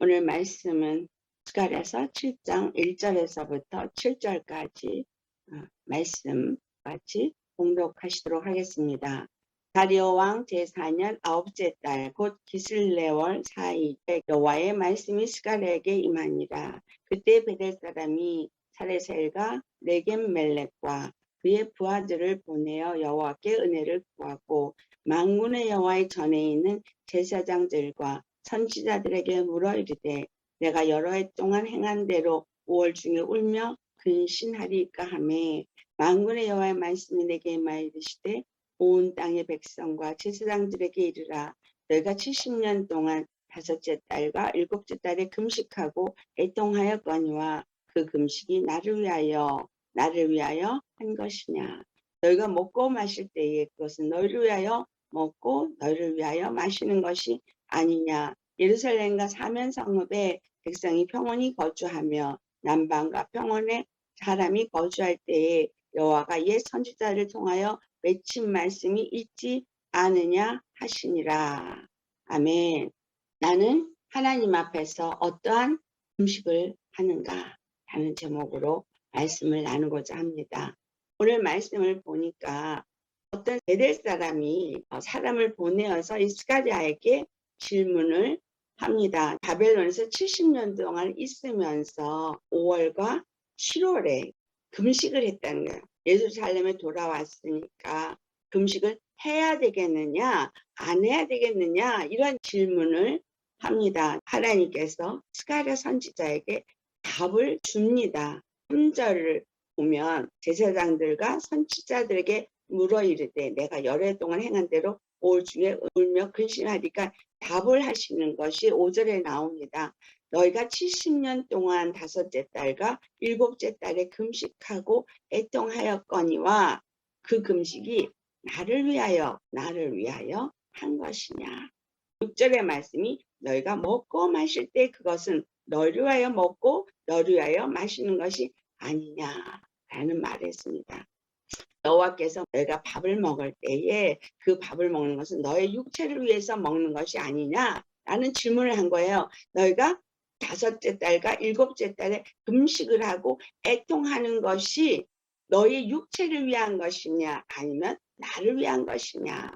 오늘 말씀은 스가랴서 7장 1절에서부터 7절까지 어, 말씀 같이 공독하시도록 하겠습니다. 다리오 왕 제4년 아홉째 달 곧 기슬레월 4일에 여호와의 말씀이 스가랴에게 임하니라. 그때 베델 사람이 사레셀과 레겜 멜렉과 그의 부하들을 보내어 여호와께 은혜를 구하고 망군의 여호와의 전에 있는 제사장들과 선지자들에게 물어 이르되 내가 여러 해 동안 행한 대로 5월 중에 울며 근신하리까 하매 망군의 여호와의 말씀이 내게 임하여 이르시되 온 땅의 백성과 제사장들에게 이르라. 너희가 70년 동안 다섯째 달과 일곱째 달에 금식하고 애통하였거니와 그 금식이 나를 위하여 나를 위하여 한 것이냐? 너희가 먹고 마실 때에 그것은 너희를 위하여 먹고 너희를 위하여 마시는 것이 아니냐 예루살렘과 사면 성읍에 백성이 평온히 거주하며 남방과 평원에 사람이 거주할 때에 여호와가 옛 선지자를 통하여 맺힌 말씀이 있지 않으냐 하시니라. 아멘. 나는 하나님 앞에서 어떠한 음식을 하는가 하는 제목으로 말씀을 나누고자 합니다. 오늘 말씀을 보니까 어떤 베델 사람이 사람을 보내어서 이스가리아에게 질문을 합니다. 바벨론에서 70년 동안 있으면서 5월과 7월에 금식을 했다는 거예요. 예루살렘에 돌아왔으니까 금식을 해야 되겠느냐, 안 해야 되겠느냐, 이런 질문을 합니다. 하나님께서 스가랴 선지자에게 답을 줍니다. 3절을 보면 제사장들과 선지자들에게 물어 이르되 내가 해 동안 행한 대로 올 중에 울며 근심하니까 답을 하시는 것이 5절에 나옵니다. 너희가 70년 동안 다섯째 달과 일곱째 달에 금식하고 애통하였거니와 그 금식이 나를 위하여 나를 위하여 한 것이냐. 6절의 말씀이 너희가 먹고 마실 때 그것은 너희를 위하여 먹고 너희를 위하여 마시는 것이 아니냐라는 말을 했습니다. 여호와께서 너희가 밥을 먹을 때에 그 밥을 먹는 것은 너의 육체를 위해서 먹는 것이 아니냐? 라는 질문을 한 거예요. 너희가 다섯째 달과 일곱째 달에 금식을 하고 애통하는 것이 너의 육체를 위한 것이냐 아니면 나를 위한 것이냐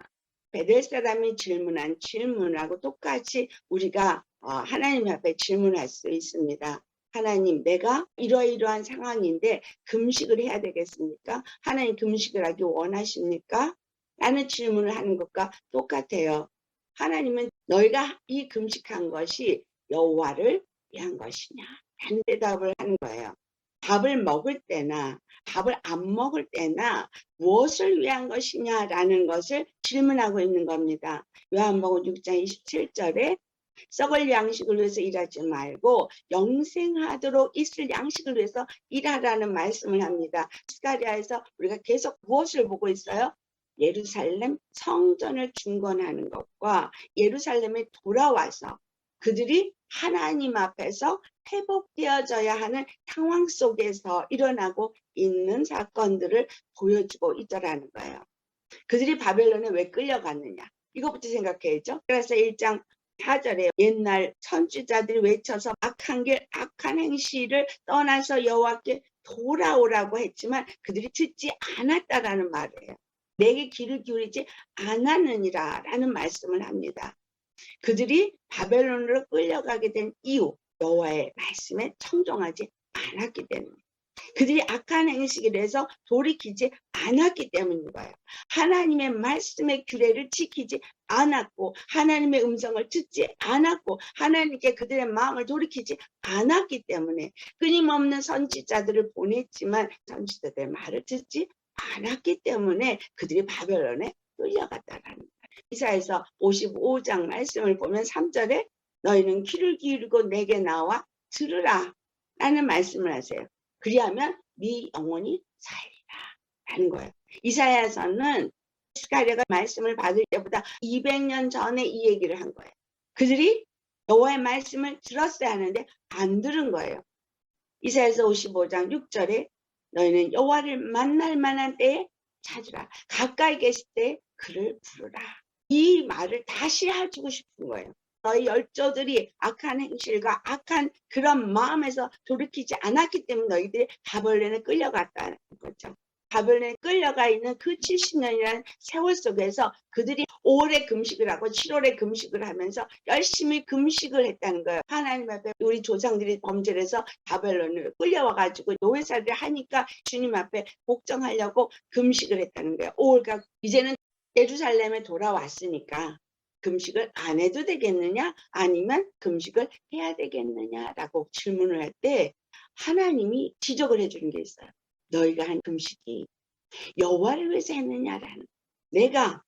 베델 사람이 질문한 질문하고 똑같이 우리가 어, 하나님 앞에 질문할 수 있습니다. 하나님, 내가 이러이러한 상황인데 금식을 해야 되겠습니까? 하나님 금식을 하기 원하십니까? 라는 질문을 하는 것과 똑같아요. 하나님은 너희가 이 금식한 것이 여호와를 위한 것이냐? 라는 대답을 하는 거예요. 밥을 먹을 때나 밥을 안 먹을 때나 무엇을 위한 것이냐라는 것을 질문하고 있는 겁니다. 요한복음 6장 27절에 썩을 양식을 위해서 일하지 말고 영생하도록 있을 양식을 위해서 일하라는 말씀을 합니다. 스가리아에서 우리가 계속 무엇을 보고 있어요? 예루살렘 성전을 중건하는 것과 예루살렘에 돌아와서 그들이 하나님 앞에서 회복되어져야 하는 상황 속에서 일어나고 있는 사건들을 보여주고 있더라는 거예요. 그들이 바벨론에 왜 끌려갔느냐? 이것부터 생각해야죠. 그래서 1장 4절에 옛날 선지자들이 외쳐서 악한 길, 악한 행실을 떠나서 여호와께 돌아오라고 했지만 그들이 듣지 않았다라는 말이에요. 내게 귀를 기울이지 않았느니라 라는 말씀을 합니다. 그들이 바벨론으로 끌려가게 된 이유, 여호와의 말씀에 청종하지 않았기 때문에 그들이 악한 행식을 해서 돌이키지 않았기 때문인 거예요. 하나님의 말씀의 규례를 지키지 않았고 하나님의 음성을 듣지 않았고 하나님께 그들의 마음을 돌이키지 않았기 때문에 끊임없는 선지자들을 보냈지만 선지자들의 말을 듣지 않았기 때문에 그들이 바벨론에 끌려갔다라는 거예요. 이사에서 55장 말씀을 보면 3절에 너희는 귀를 기울이고 내게 나와 들으라 라는 말씀을 하세요. 그리하면 네 영혼이 살리라 라는 거예요. 이사야서는 스가랴가 말씀을 받을 때보다 200년 전에 이 얘기를 한 거예요. 그들이 여호와의 말씀을 들었어야 하는데 안 들은 거예요. 이사야서 55장 6절에 너희는 여호와를 만날 만한 때에 찾으라. 가까이 계실 때 그를 부르라. 이 말을 다시 해주고 싶은 거예요. 너희 열조들이 악한 행실과 악한 그런 마음에서 돌이키지 않았기 때문에 너희들이 바벨론에 끌려갔다는 거죠. 바벨론에 끌려가 있는 그 70년이라는 세월 속에서 그들이 5월에 금식을 하고 7월에 금식을 하면서 열심히 금식을 했다는 거예요. 하나님 앞에 우리 조상들이 범죄를 해서 바벨론을 끌려와 가지고 노예살이를 하니까 주님 앞에 복종하려고 금식을 했다는 거예요. 5월가 이제는 예루살렘에 돌아왔으니까 금식을 안 해도 되겠느냐? 아니면 금식을 해야 되겠느냐라고 질문을 할 때 하나님이 지적을 해주는 게 있어요. 너희가 한 금식이 여호와를 위해서 했느냐라는. 내가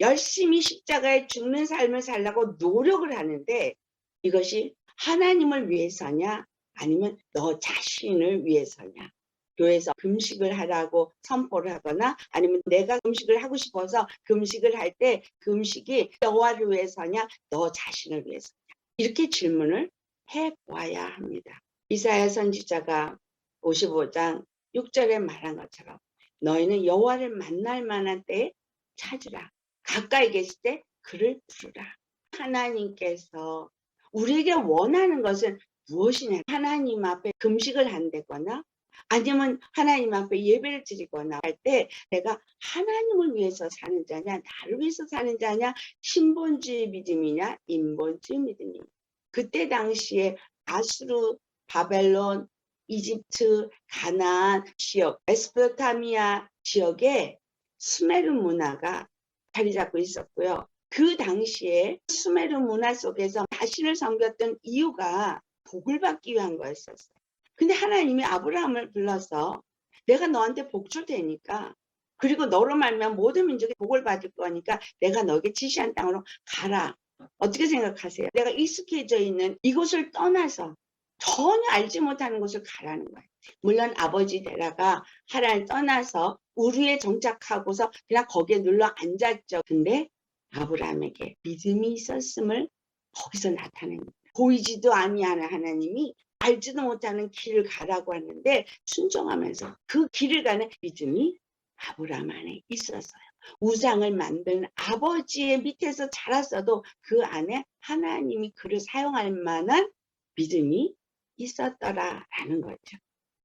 열심히 십자가에 죽는 삶을 살려고 노력을 하는데 이것이 하나님을 위해서냐? 아니면 너 자신을 위해서냐 교회에서 금식을 하라고 선포를 하거나 아니면 내가 금식을 하고 싶어서 금식을 할 때 금식이 여호와를 위해서냐 너 자신을 위해서냐 이렇게 질문을 해 보아야 합니다. 이사야 선지자가 55장 6절에 말한 것처럼 너희는 여호와를 만날 만한 때에 찾으라. 가까이 계실 때 그를 부르라. 하나님께서 우리에게 원하는 것은 무엇이냐? 하나님 앞에 금식을 한다거나 아니면 하나님 앞에 예배를 드리거나 할 때 내가 하나님을 위해서 사는 자냐, 나를 위해서 사는 자냐, 신본주의 믿음이냐, 인본주의 믿음이냐. 그때 당시에 아수르, 바벨론, 이집트, 가나안 지역, 에스포타미아 지역에 수메르 문화가 자리 잡고 있었고요. 그 당시에 수메르 문화 속에서 자신을 섬겼던 이유가 복을 받기 위한 거였었어요. 근데 하나님이 아브라함을 불러서 내가 너한테 복줄 테니까 그리고 너로 말면 모든 민족이 복을 받을 거니까 내가 너에게 지시한 땅으로 가라. 어떻게 생각하세요? 내가 익숙해져 있는 이곳을 떠나서 전혀 알지 못하는 곳을 가라는 거예요. 물론 아버지 데라가 하나를 떠나서 우리에 정착하고서 그냥 거기에 눌러 앉았죠. 근데 아브라함에게 믿음이 있었음을 거기서 나타냅니다. 보이지도 아니하는 하나님이 알지도 못하는 길을 가라고 하는데 순종하면서 그 길을 가는 믿음이 아브라함 안에 있었어요. 우상을 만든 아버지의 밑에서 자랐어도 그 안에 하나님이 그를 사용할 만한 믿음이 있었더라라는 거죠.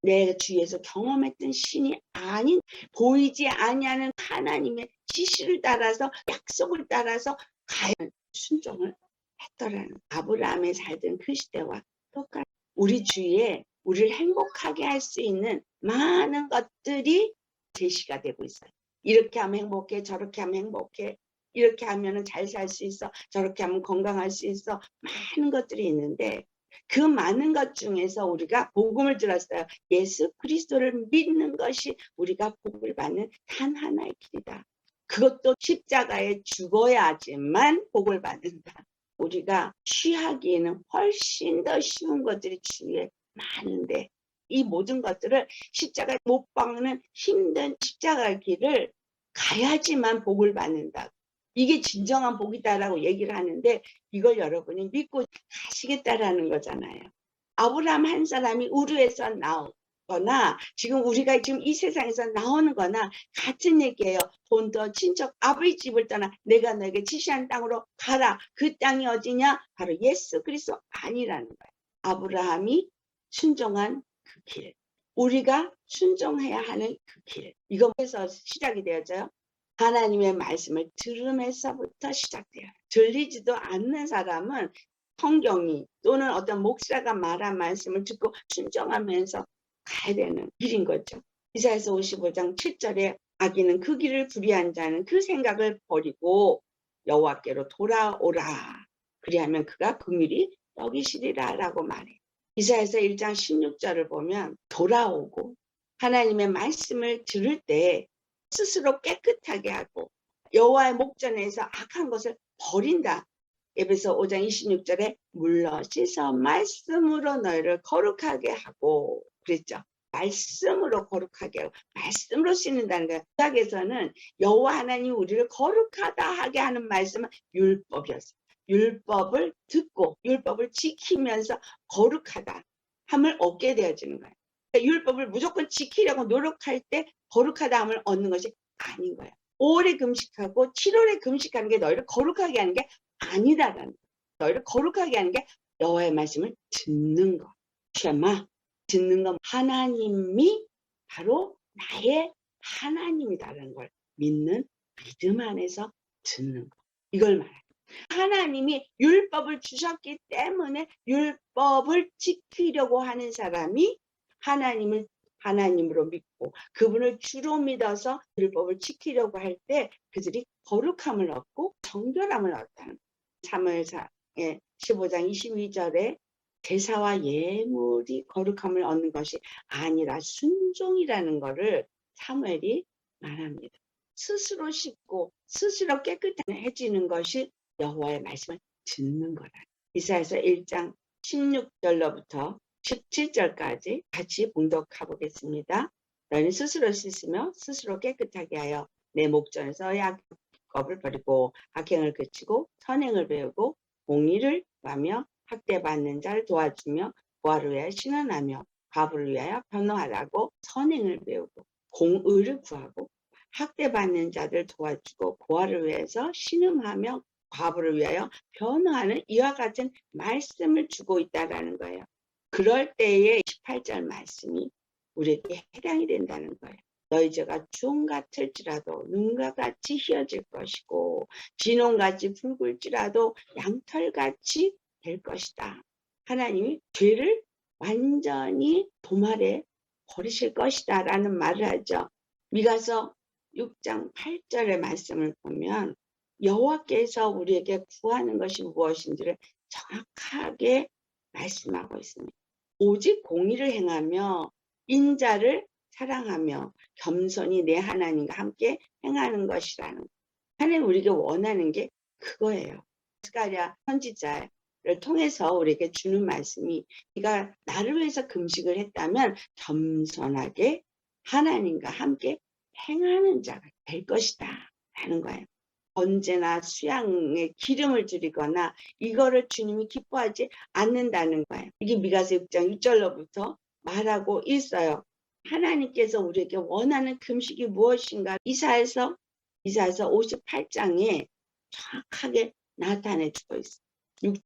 내 주위에서 경험했던 신이 아닌 보이지 아니하는 하나님의 지시를 따라서 약속을 따라서 과연 순종을 했더라는 아브라함의 살던 그 시대와 똑같. 우리 주위에 우리를 행복하게 할 수 있는 많은 것들이 제시가 되고 있어요. 이렇게 하면 행복해, 저렇게 하면 행복해, 이렇게 하면 잘 살 수 있어, 저렇게 하면 건강할 수 있어, 많은 것들이 있는데 그 많은 것 중에서 우리가 복음을 들었어요. 예수 그리스도를 믿는 것이 우리가 복을 받는 단 하나의 길이다. 그것도 십자가에 죽어야지만 복을 받는다. 우리가 취하기에는 훨씬 더 쉬운 것들이 주위에 많은데 이 모든 것들을 십자가 못 박는 힘든 십자가 길을 가야지만 복을 받는다. 이게 진정한 복이다라고 얘기를 하는데 이걸 여러분이 믿고 가시겠다라는 거잖아요. 아브라함 한 사람이 우르에서 나오 거나 지금 우리가 지금 이 세상에서 나오는 거나 같은 얘기예요. 본토 친척 아버지 집을 떠나 내가 너에게 지시한 땅으로 가라. 그 땅이 어디냐? 바로 예수 그리스도 아니라는 거예요. 아브라함이 순종한 그 길. 우리가 순종해야 하는 그 길. 이거에서 시작이 되어져요. 하나님의 말씀을 들으면서부터 시작돼요. 들리지도 않는 사람은 성경이 또는 어떤 목사가 말한 말씀을 듣고 순종하면서 가야 되는 길인 거죠. 이사에서 55장 7절에 아기는 그 길을 불의한 자는 그 생각을 버리고 여호와께로 돌아오라. 그리하면 그가 긍휼히 여기시리라 라고 말해. 이사에서 1장 16절을 보면 돌아오고 하나님의 말씀을 들을 때 스스로 깨끗하게 하고 여호와의 목전에서 악한 것을 버린다. 에베소 5장 26절에 물러 씻어 말씀으로 너희를 거룩하게 하고 그랬죠. 말씀으로 거룩하게 하고 말씀으로 씻는다는 거예요. 구약에서는 여호와 하나님 우리를 거룩하다 하게 하는 말씀은 율법이었어요. 율법을 듣고 율법을 지키면서 거룩하다 함을 얻게 되어지는 거예요. 그러니까 율법을 무조건 지키려고 노력할 때 거룩하다 함을 얻는 것이 아닌 거예요. 5월에 금식하고 7월에 금식하는 게 너희를 거룩하게 하는 게 아니다라는 거예요. 너희를 거룩하게 하는 게 여호와의 말씀을 듣는 거. 쉐마 듣는 거 하나님이 바로 나의 하나님이다라는 걸 믿는 믿음 안에서 듣는 거. 이걸 말해요. 하나님이 율법을 주셨기 때문에 율법을 지키려고 하는 사람이 하나님을 하나님으로 믿고 그분을 주로 믿어서 율법을 지키려고 할 때 그들이 거룩함을 얻고 정결함을 얻다는 3월사의 15장 22절에 제사와 예물이 거룩함을 얻는 것이 아니라 순종이라는 것을 사무엘이 말합니다. 스스로 씻고 스스로 깨끗해지는 것이 여호와의 말씀을 듣는 거라. 이사에서 1장 16절로부터 17절까지 같이 봉독해 보겠습니다. 너희는 스스로 씻으며 스스로 깨끗하게 하여 내 목전에서 약법을 버리고 악행을 그치고 선행을 배우고 공의를 구하며 학대받는 자를 도와주며 부활을 위하여 신원하며 과부를 위하여 변호하라고 선행을 배우고 공의를 구하고 학대받는 자들 도와주고 부활을 위해서 신음하며 과부를 위하여 변호하는 이와 같은 말씀을 주고 있다라는 거예요. 그럴 때에 18절 말씀이 우리에게 해당이 된다는 거예요. 너희 죄가 주홍 같을지라도 눈과 같이 희어질 것이고 진홍같이 붉을지라도 양털같이 될 것이다. 하나님이 죄를 완전히 도말해 버리실 것이다 라는 말을 하죠. 미가서 6장 8절의 말씀을 보면 여호와께서 우리에게 구하는 것이 무엇인지를 정확하게 말씀하고 있습니다. 오직 공의를 행하며 인자를 사랑하며 겸손히 내 하나님과 함께 행하는 것이라는 하나님 우리에게 원하는 게 그거예요. 스가랴 선지자를 통해서 우리에게 주는 말씀이 네가 나를 위해서 금식을 했다면 겸손하게 하나님과 함께 행하는 자가 될 것이다 라는 거예요. 언제나 수양에 기름을 줄이거나 이거를 주님이 기뻐하지 않는다는 거예요. 이게 미가서 6장 6절로부터 말하고 있어요. 하나님께서 우리에게 원하는 금식이 무엇인가 이사에서 이사에서 58장에 정확하게 나타내 주고 있어요.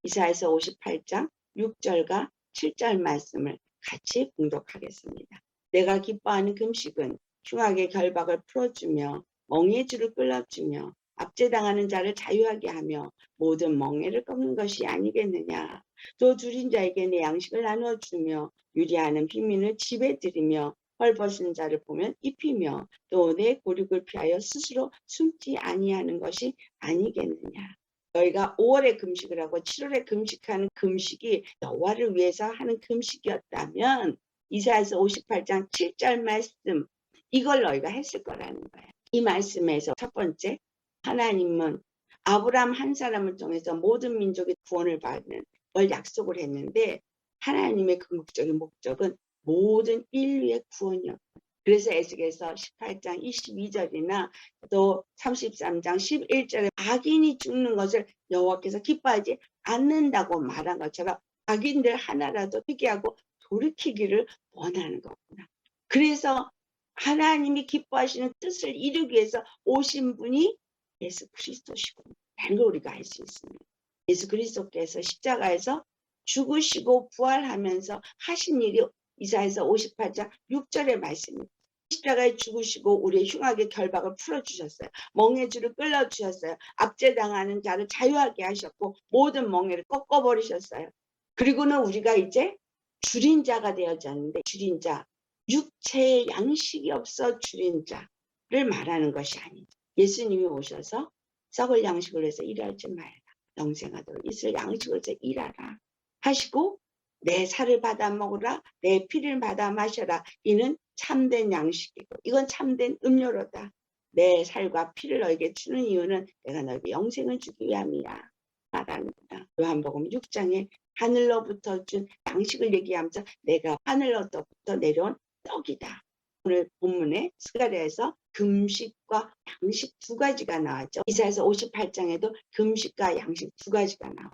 이사에서 58장 6절과 7절 말씀을 같이 봉독하겠습니다. 내가 기뻐하는 금식은 흉악의 결박을 풀어주며 멍의 줄을 끌어주며 압제당하는 자를 자유하게 하며 모든 멍에를 꺾는 것이 아니겠느냐. 또 줄인 자에게 내 양식을 나누어 주며 유리하는 빈민을 집에 들이며 헐벗은 자를 보면 입히며 또 내 고륙을 피하여 스스로 숨지 아니하는 것이 아니겠느냐. 너희가 5월에 금식을 하고 7월에 금식하는 금식이 여호와를 위해서 하는 금식이었다면 이사야서 58장 7절 말씀 이걸 너희가 했을 거라는 거예요. 이 말씀에서 첫 번째 하나님은 아브라함 한 사람을 통해서 모든 민족의 구원을 받는 걸 약속을 했는데 하나님의 궁극적인 목적은 모든 인류의 구원이었고 그래서 에스겔서 18장 22절이나 또 33장 11절에 악인이 죽는 것을 여호와께서 기뻐하지 않는다고 말한 것처럼 악인들 하나라도 회개하고 돌이키기를 원하는 거구나. 그래서 하나님이 기뻐하시는 뜻을 이루기 위해서 오신 분이 예수 그리스도시고 라는 걸 우리가 알 수 있습니다. 예수 그리스도께서 십자가에서 죽으시고 부활하면서 하신 일이 이사에서 58장 6절의 말씀입니다. 십자가에 죽으시고 우리의 흉악의 결박을 풀어주셨어요. 멍해 줄을 끌어주셨어요. 압제당하는 자를 자유하게 하셨고 모든 멍해를 꺾어버리셨어요. 그리고는 우리가 이제 줄인 자가 되어졌는데 줄인 자, 육체의 양식이 없어 줄인 자를 말하는 것이 아니죠. 예수님이 오셔서 썩을 양식을 해서 일하지 말라. 영생하도록 있을 양식을 해서 일하라. 하시고 내 살을 받아 먹으라. 내 피를 받아 마셔라. 이는 참된 양식이고 이건 참된 음료로다. 내 살과 피를 너에게 주는 이유는 내가 너에게 영생을 주기 위함이야. 말합니다. 요한복음 6장에 하늘로부터 준 양식을 얘기하면서 내가 하늘로부터 내려온 떡이다. 오늘 본문에 스가랴에서 금식과 양식 두 가지가 나왔죠. 이사에서 58장에도 금식과 양식 두 가지가 나와.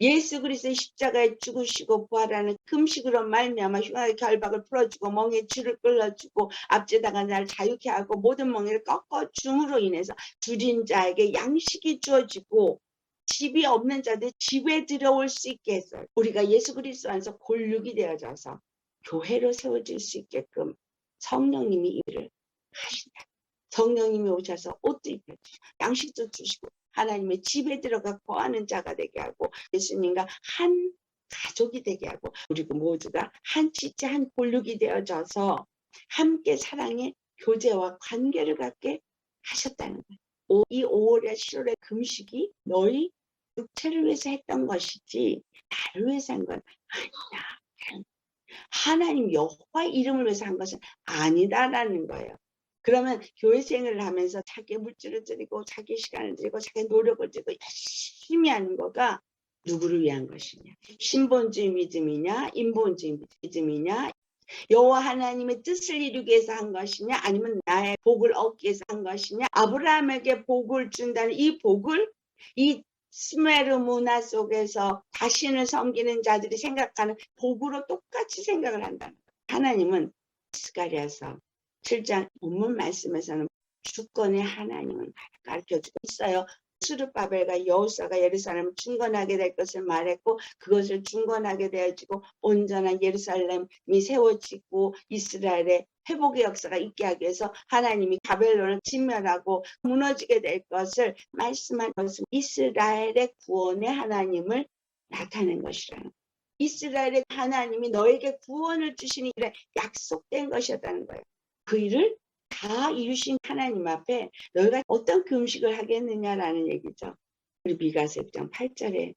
예수 그리스도의 십자가에 죽으시고 부활하는 금식으로 말미암아 흉악의 결박을 풀어주고 멍에 줄을 끌어주고 압제당한 자를 자유케 하고 모든 멍에를 꺾어 줌으로 인해서 줄인 자에게 양식이 주어지고 집이 없는 자들 집에 들어올 수 있게 했어요. 우리가 예수 그리스도 안에서 골육이 되어져서 교회로 세워질 수 있게끔 성령님이 일을 하신다. 성령님이 오셔서 옷도 입혀주시고 양식도 주시고 하나님의 집에 들어가 거하는 자가 되게 하고 예수님과 한 가족이 되게 하고 그리고 모두가 한 지체 한 골육이 되어져서 함께 사랑의 교제와 관계를 갖게 하셨다는 거예요. 오- 이 5월에 10월의 금식이 너희 육체를 위해서 했던 것이지 나를 위해서 한 건 아니다. 하나님 여호와 이름을 위해서 한 것은 아니다라는 거예요. 그러면 교회 생활을 하면서 자기 물질을 드리고 자기 시간을 드리고 자기 노력을 드리고 열심히 하는 거가 누구를 위한 것이냐? 신본주의 믿음이냐? 인본주의 믿음이냐? 여호와 하나님의 뜻을 이루기 위해서 한 것이냐? 아니면 나의 복을 얻기 위해서 한 것이냐? 아브라함에게 복을 준다는 이 복을 이 스메르 문화 속에서 자신을 섬기는 자들이 생각하는 복으로 똑같이 생각을 한다는 거예요. 하나님은 스가리아서 7장 본문 말씀에서는 주권의 하나님을 가르쳐 주고 있어요. 수르바벨과 여호사가 예루살렘을 중건하게 될 것을 말했고 그것을 중건하게 되어지고 온전한 예루살렘이 세워지고 이스라엘의 회복의 역사가 있게 하기 위해서 하나님이 바벨론을 진멸하고 무너지게 될 것을 말씀한 것은 이스라엘의 구원의 하나님을 나타낸 것이라는. 이스라엘의 하나님이 너에게 구원을 그래 약속된 것이었다는 거예요. 그 일을 다 이루신 하나님 앞에 너희가 어떤 금식을 하겠느냐라는 얘기죠. 우리 미가서 1장 8절에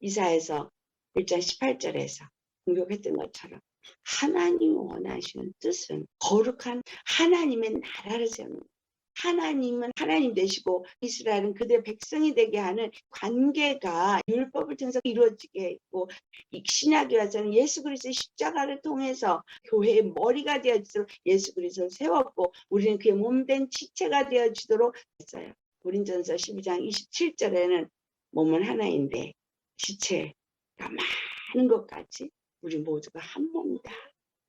이사에서 1장 18절에서 공격했던 것처럼 하나님이 원하시는 뜻은 거룩한 하나님의 나라를 세우는. 하나님은 하나님 되시고 이스라엘은 그들의 백성이 되게 하는 관계가 율법을 통해서 이루어지게 신약에 와서는 예수 그리스도의 십자가를 통해서 교회의 머리가 되어지도록 예수 그리스도를 세웠고 우리는 그의 몸된 지체가 되어지도록 했어요. 고린전서 12장 27절에는 몸은 하나인데 지체가 많은 것 같이 우리 모두가 한 몸이다.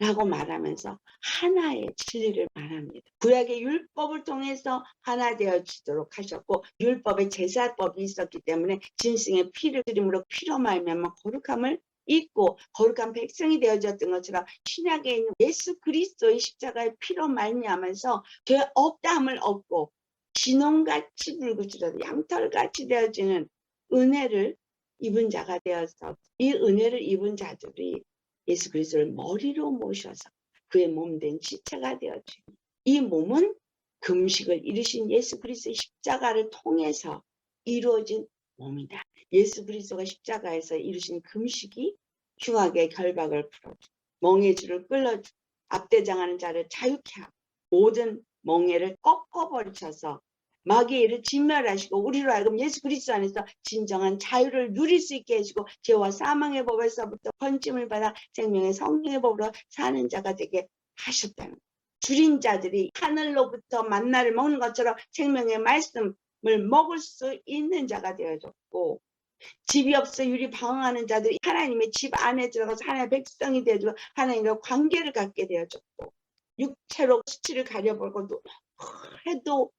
라고 말하면서 하나의 진리를 말합니다. 구약의 율법을 통해서 하나 되어지도록 하셨고 율법의 제사법이 있었기 때문에 짐승의 피를 드림으로 피로 말미암아 거룩함을 있고 거룩한 백성이 되어졌던 것처럼 신약에 있는 예수 그리스도의 십자가의 피로 말미암아서 죄 없다함을 얻고 진홍같이 불구지라도 양털같이 되어지는 은혜를 입은 자가 되어서 이 은혜를 입은 자들이 예수 그리스도를 머리로 모셔서 그의 몸 된 지체가 되어지고 이 몸은 금식을 이루신 예수 그리스도의 십자가를 통해서 이루어진 몸이다. 예수 그리스도가 십자가에서 이루신 금식이 흉악의 결박을 풀어주고 멍의 줄을 끌어주고 압대장하는 자를 자유케 하고 모든 멍에를 꺾어버리셔서 마귀의 일을 진멸하시고 우리로 하여금 예수 그리스도 안에서 진정한 자유를 누릴 수 있게 해주고 죄와 사망의 법에서부터 번짐을 받아 생명의 성령의 법으로 사는 자가 되게 하셨다는 거예요. 줄인 자들이 하늘로부터 만나를 먹는 것처럼 생명의 말씀을 먹을 수 있는 자가 되어졌고 집이 없어 유리 방황하는 자들이 하나님의 집 안에 들어가서 하나님의 백성이 되어주고 하나님과 관계를 갖게 되어졌고 육체로 수치를 가려보고도 해도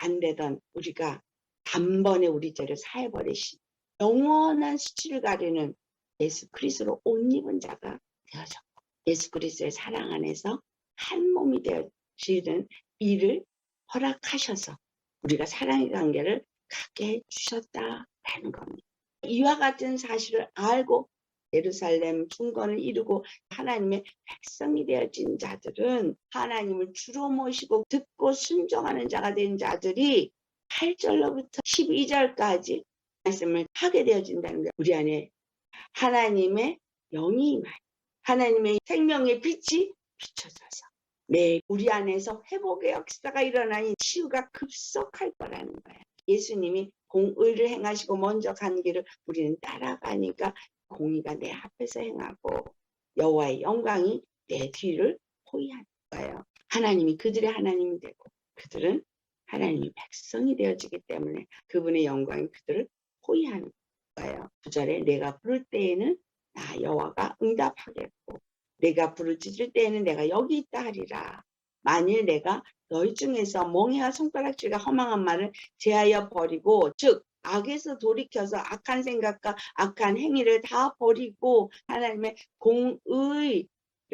안 되던 우리가 단번에 우리 죄를 사해버리신 영원한 수치를 가리는 예수 그리스도로 옷 입은 자가 되어졌고 예수 그리스도의 사랑 안에서 한 몸이 되어지는 일을 허락하셔서 우리가 사랑의 관계를 갖게 해주셨다라는 겁니다. 이와 같은 사실을 알고 예루살렘 중건을 이루고 하나님의 백성이 되어진 자들은 하나님을 주로 모시고 듣고 순종하는 자가 된 자들이 8절로부터 12절까지 말씀을 하게 되어진다는 거예요. 우리 안에 하나님의 영이 임하여 하나님의 생명의 빛이 비춰져서 매 우리 안에서 회복의 역사가 일어나니 치유가 급속할 거라는 거예요. 예수님이 공의를 행하시고 먼저 간 길을 우리는 따라가니까 공의가 내 앞에서 행하고 여호와의 영광이 내 뒤를 호위하는 거예요. 하나님이 그들의 하나님이 되고 그들은 하나님의 백성이 되어지기 때문에 그분의 영광이 그들을 호위하는 거예요. 구절에 내가 부를 때에는 나 여호와가 응답하겠고 내가 부르짖을 때에는 내가 여기 있다 하리라. 만일 내가 너희 중에서 멍해와 손가락질과 허망한 말을 제하여 버리고 즉 악에서 돌이켜서 악한 생각과 악한 행위를 다 버리고 하나님의 공의를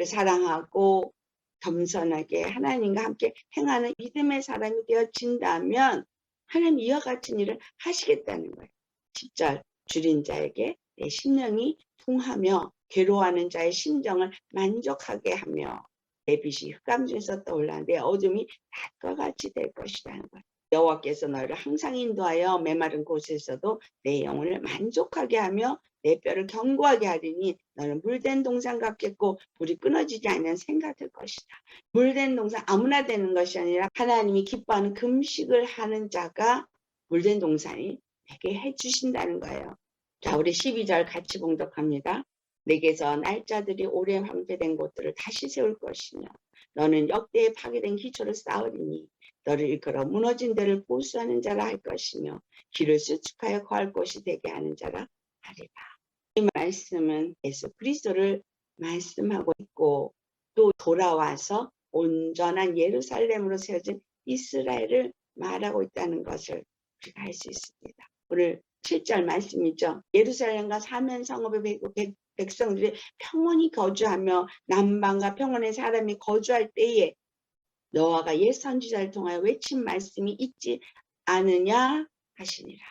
사랑하고 겸손하게 하나님과 함께 행하는 믿음의 사람이 되어진다면 하나님 이와 같은 일을 하시겠다는 거예요. 10절 줄인 자에게 내 심령이 통하며 괴로워하는 자의 심정을 만족하게 하며 내 빛이 흑암 중에서 떠올라 내 어둠이 낮과 같이 될 것이라는 거예요. 여호와께서 너희를 항상 인도하여 메마른 곳에서도 내 영혼을 만족하게 하며 내 뼈를 견고하게 하리니 너는 물된 동산 같겠고 물이 끊어지지 않는 생각 될 것이다. 물된 동산 아무나 되는 것이 아니라 하나님이 기뻐하는 금식을 하는 자가 물된 동산이 되게 해주신다는 거예요. 자, 우리 12절 같이 봉독합니다. 내게서 날짜들이 오래 황폐된 곳들을 다시 세울 것이며 너는 역대에 파괴된 기초를 쌓으리니 너를 일컬어 무너진 데를 보수하는 자라 할 것이며 길을 수축하여 거할 곳이 되게 하는 자라 하리라. 이 말씀은 예수 그리스도를 말씀하고 있고 또 돌아와서 온전한 예루살렘으로 세워진 이스라엘을 말하고 있다는 것을 우리가 알 수 있습니다. 오늘 7절 말씀이죠. 예루살렘과 사면 성읍의 백성들이 평온히 거주하며 남방과 평온의 사람이 거주할 때에 너와가 옛 선지자를 통하여 외친 말씀이 있지 않으냐 하시니라.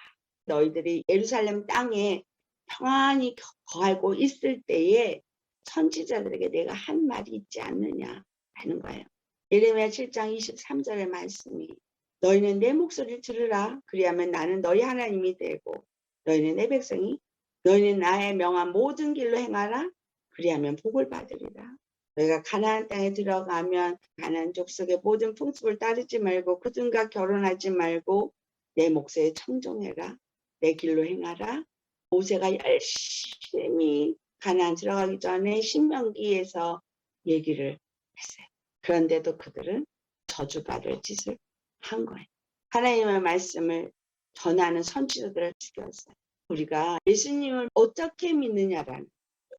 너희들이 예루살렘 땅에 평안히 거- 거하고 있을 때에 선지자들에게 내가 한 말이 있지 않느냐 하는 거예요. 예레미야 7장 23절의 말씀이 너희는 내 목소리를 들으라 그리하면 나는 너희 하나님이 되고 너희는 내 백성이 너희는 나의 명한 모든 길로 행하라 그리하면 복을 받으리라. 너희가 가나안 땅에 들어가면 가나안 족속의 모든 풍습을 따르지 말고 그들과 결혼하지 말고 내 목소리에 청종해라. 내 길로 행하라. 모세가 열심히 가나안 들어가기 전에 신명기에서 얘기를 했어요. 그런데도 그들은 저주받을 짓을 한 거예요. 하나님의 말씀을 전하는 선지자들을 죽였어요. 우리가 예수님을 어떻게 믿느냐라는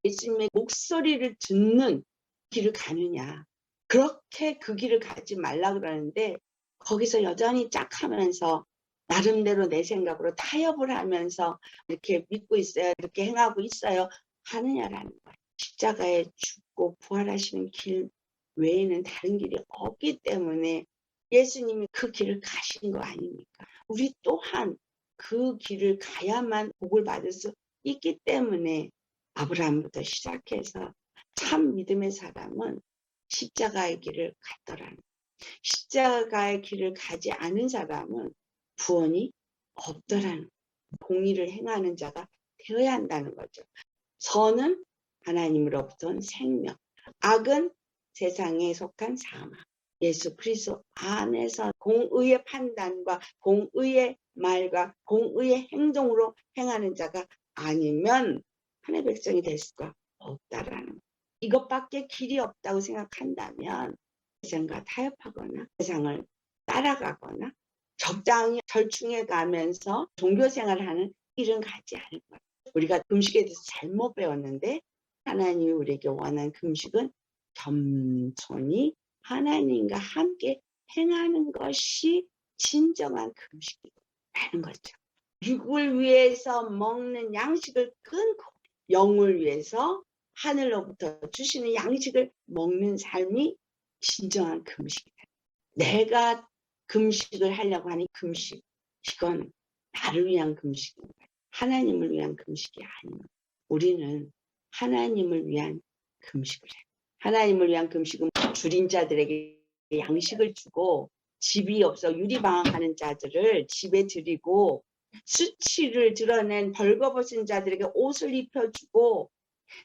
예수님의 목소리를 듣는 길을 가느냐. 그렇게 그 길을 가지 말라 그러는데 거기서 여전히 짝 하면서 나름대로 내 생각으로 타협을 하면서 이렇게 믿고 있어요. 이렇게 행하고 있어요. 하느냐라는 거예요. 십자가에 죽고 부활하시는 길 외에는 다른 길이 없기 때문에 예수님이 그 길을 가신 거 아닙니까? 우리 또한 그 길을 가야만 복을 받을 수 있기 때문에 아브라함부터 시작해서 참 믿음의 사람은 십자가의 길을 갔더라는. 십자가의 길을 가지 않은 사람은 구원이 없더라는. 공의를 행하는 자가 되어야 한다는 거죠. 선은 하나님으로부터 온 생명, 악은 세상에 속한 사망. 예수 그리스도 안에서 공의의 판단과 공의의 말과 공의의 행동으로 행하는 자가 아니면 하나님의 백성이 될 수가 없다라는. 이것밖에 길이 없다고 생각한다면 세상과 타협하거나 세상을 따라가거나 적당히 절충해 가면서 종교 생활을 하는 일은 가지 않을 거예요. 우리가 금식에 대해서 잘못 배웠는데 하나님이 우리에게 원하는 금식은 겸손히 하나님과 함께 행하는 것이 진정한 금식이라는 거죠. 육을 위해서 먹는 양식을 끊고 영을 위해서 하늘로부터 주시는 양식을 먹는 삶이 진정한 금식이다. 내가 금식을 하려고 하는 금식, 이건 나를 위한 금식인 거야. 하나님을 위한 금식이 아니야. 우리는 하나님을 위한 금식을 해. 하나님을 위한 금식은 줄인 자들에게 양식을 주고 집이 없어 유리방황하는 자들을 집에 들이고 수치를 드러낸 벌거벗은 자들에게 옷을 입혀주고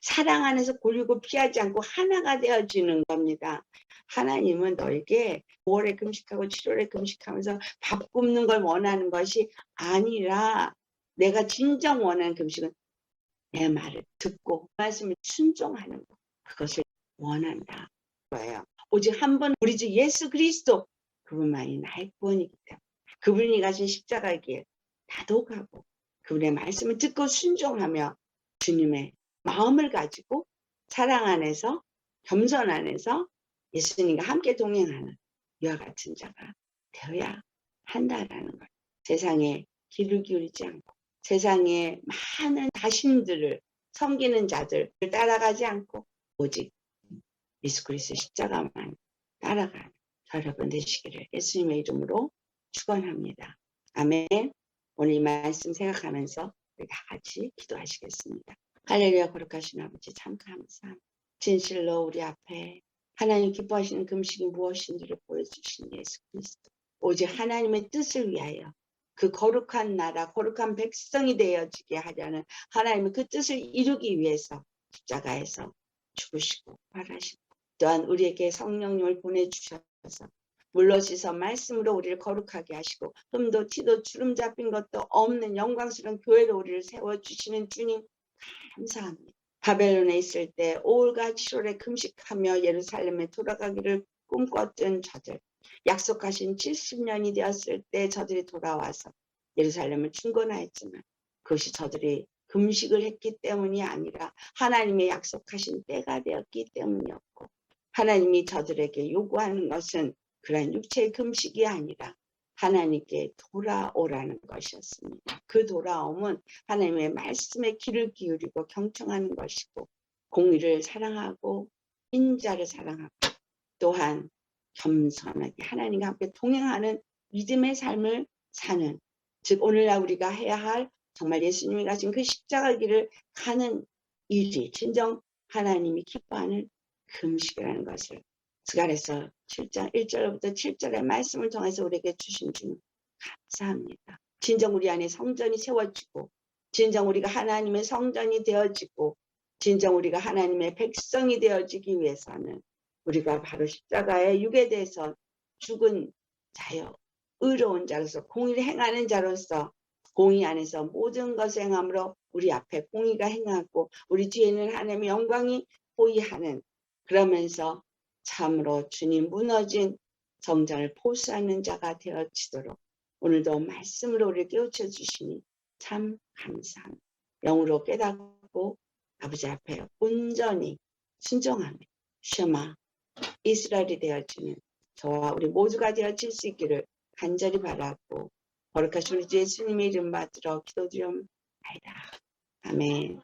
사랑 안에서 골리고 피하지 않고 하나가 되어지는 겁니다. 하나님은 너에게 5월에 금식하고 7월에 금식하면서 밥 굶는 걸 원하는 것이 아니라 내가 진정 원하는 금식은 내 말을 듣고 말씀을 순종하는 것 그것을 원한다 거예요. 오직 한 번 우리 주 예수 그리스도 그분만이 나의 구원이기 때문에 그분이 가신 십자가의 길 나도 가고 그분의 말씀을 듣고 순종하며 주님의 마음을 가지고 사랑 안에서 겸손 안에서 예수님과 함께 동행하는 이와 같은 자가 되어야 한다라는 것. 세상에 귀를 기울이지 않고 세상의 많은 다신들을 섬기는 자들을 따라가지 않고 오직 예수 그리스도 십자가만 따라가는 저 여러분 되시기를 예수님의 이름으로 축원합니다. 아멘. 오늘 이 말씀 생각하면서 우리 다 같이 기도하시겠습니다. 할렐루야 거룩하신 아버지 참 감사합니다. 진실로 우리 앞에 하나님 기뻐하시는 금식이 무엇인지를 보여주신 예수 그리스도. 오직 하나님의 뜻을 위하여 그 거룩한 나라, 거룩한 백성이 되어지게 하려는 하나님의 그 뜻을 이루기 위해서 십자가에서 죽으시고 발하시고 또한 우리에게 성령님을 보내주셔서 물러지서 말씀으로 우리를 거룩하게 하시고 흠도 티도 주름 잡힌 것도 없는 영광스러운 교회로 우리를 세워주시는 주님 감사합니다. 바벨론에 있을 때 5월과 7월에 금식하며 예루살렘에 돌아가기를 꿈꿨던 저들 약속하신 70년이 되었을 때 저들이 돌아와서 예루살렘을 충건하였지만 그것이 저들이 금식을 했기 때문이 아니라 하나님의 약속하신 때가 되었기 때문이었고 하나님이 저들에게 요구하는 것은 그러한 육체의 금식이 아니라 하나님께 돌아오라는 것이었습니다. 그 돌아옴은 하나님의 말씀에 귀를 기울이고 경청하는 것이고 공의를 사랑하고 인자를 사랑하고 또한 겸손하게 하나님과 함께 동행하는 믿음의 삶을 사는 즉 오늘날 우리가 해야 할 정말 예수님이 가신 그 십자가 길을 가는 일이 진정 하나님이 기뻐하는 금식이라는 것을 스가랴서 7장 1절부터 7절의 말씀을 통해서 우리에게 주신 주님 감사합니다. 진정 우리 안에 성전이 세워지고 진정 우리가 하나님의 성전이 되어지고 진정 우리가 하나님의 백성이 되어지기 위해서는 우리가 바로 십자가의 육에 대해서 죽은 자여 의로운 자로서 공의를 행하는 자로서 공의 안에서 모든 것을 행함으로 우리 앞에 공의가 행하고 우리 뒤에는 하나님의 영광이 보이하는 그러면서 참으로 주님 무너진 성전을 포수하는 자가 되어지도록 오늘도 말씀으로 우리를 깨우쳐 주시니 참 감사합니다. 영으로 깨닫고 아버지 앞에 온전히 순종하며 쉐마 이스라엘이 되어지는 저와 우리 모두가 되어질 수 있기를 간절히 바라고 거룩하신 우리 주 예수님의 이름 받들어 기도드리옵나이다. 아멘.